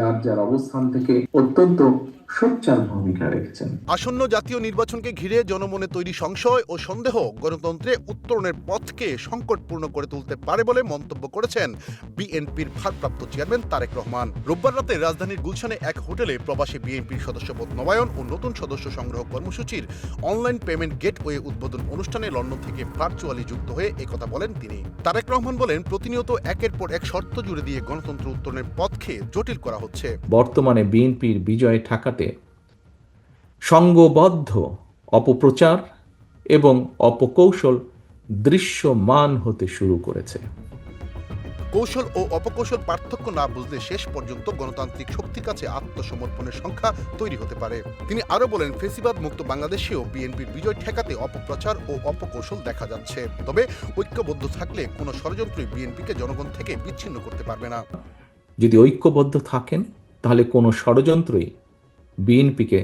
যার যার অবস্থান থেকে অত্যন্ত আসন্ন জাতীয় নির্বাচনকে ঘিরে জনমনে তৈরি সংশয় ও সন্দেহ গণতন্ত্রে উত্তরণের পথকে সংকটপূর্ণ করে তুলতে পারে বলে মন্তব্য করেছেন বিএনপির ভারপ্রাপ্ত চেয়ারম্যান তারেক রহমান। রোববার রাতে রাজধানীর গুলশানে এক হোটেলে প্রবাসী বিএনপির সদস্যপদ নবায়ন ও নতুন সদস্য সংগ্রহ কর্মসূচির অনলাইন পেমেন্ট গেটওয়ে উদ্বোধন অনুষ্ঠানে লন্ডন থেকে ভার্চুয়ালি যুক্ত হয়ে একথা বলেন তিনি। তারেক রহমান বলেন, প্রতিনিয়ত একের পর এক শর্ত জুড়ে দিয়ে গণতন্ত্র উত্তরণের পথকে জটিল করা হচ্ছে। বর্তমানে বিএনপির বিজয় ঠেকাতে সংঘবদ্ধ অপপ্রচার এবং অপকৌশল দৃশ্যমান হতে শুরু করেছে। কৌশল ও অপকৌশল পার্থক্য না বুঝলে শেষ পর্যন্ত গণতান্ত্রিক শক্তির কাছে আত্মসমর্পণের সংখ্যা তৈরি হতে পারে। তিনি আরও বলেন ফেসিবাদ মুক্ত বাংলাদেশেও বিএনপির বিজয় ঠেকাতে অপপ্রচার ও অপকৌশল দেখা যাচ্ছে। তবে ঐক্যবদ্ধ থাকলে কোনো ষড়যন্ত্রই বিএনপিকে জনগণ থেকে বিচ্ছিন্ন করতে পারবে না। যদি ঐক্যবদ্ধ থাকেন তাহলে কোনো ষড়যন্ত্রই বিএনপিকে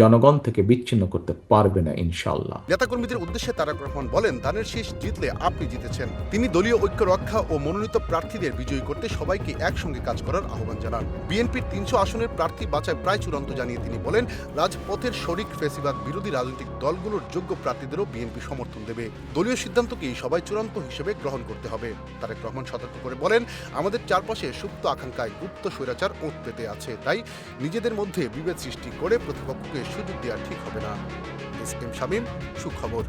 জনগণ থেকে বিচ্ছিন্ন করতে পারবে না ইনশাল্লাহ নেতাকর্মীদের উদ্দেশ্যে তারেক রহমান বলেন ধানের শেষ জিতলে আপনি জিতেছেন। তিনি দলীয় ঐক্য রক্ষা ও মনোনীত প্রার্থীদের বিজয়ী করতে সবাইকে একসঙ্গে কাজ করার আহ্বান জানান। বিএনপির তিনশো আসনের প্রার্থী বাছাই প্রায় চূড়ান্ত জানিয়ে তিনি বলেন, রাজপথের শরিক ফেসিবাদ বিরোধী রাজনৈতিক দলগুলোর যোগ্য প্রার্থীদেরও বিএনপি সমর্থন দেবে। দলীয় সিদ্ধান্তকেই সবাই চূড়ান্ত হিসেবে গ্রহণ করতে হবে। তারেক রহমান সতর্ক করে বলেন, আমাদের চারপাশে সুপ্ত আকাঙ্ক্ষায় গুপ্ত স্বৈরাচার ওত পেতে আছে। তাই নিজেদের মধ্যে বিভেদ সৃষ্টি করে প্রতিপক্ষকে সুযোগ দেওয়া ঠিক হবে না। এস এম শামীম সুখবর।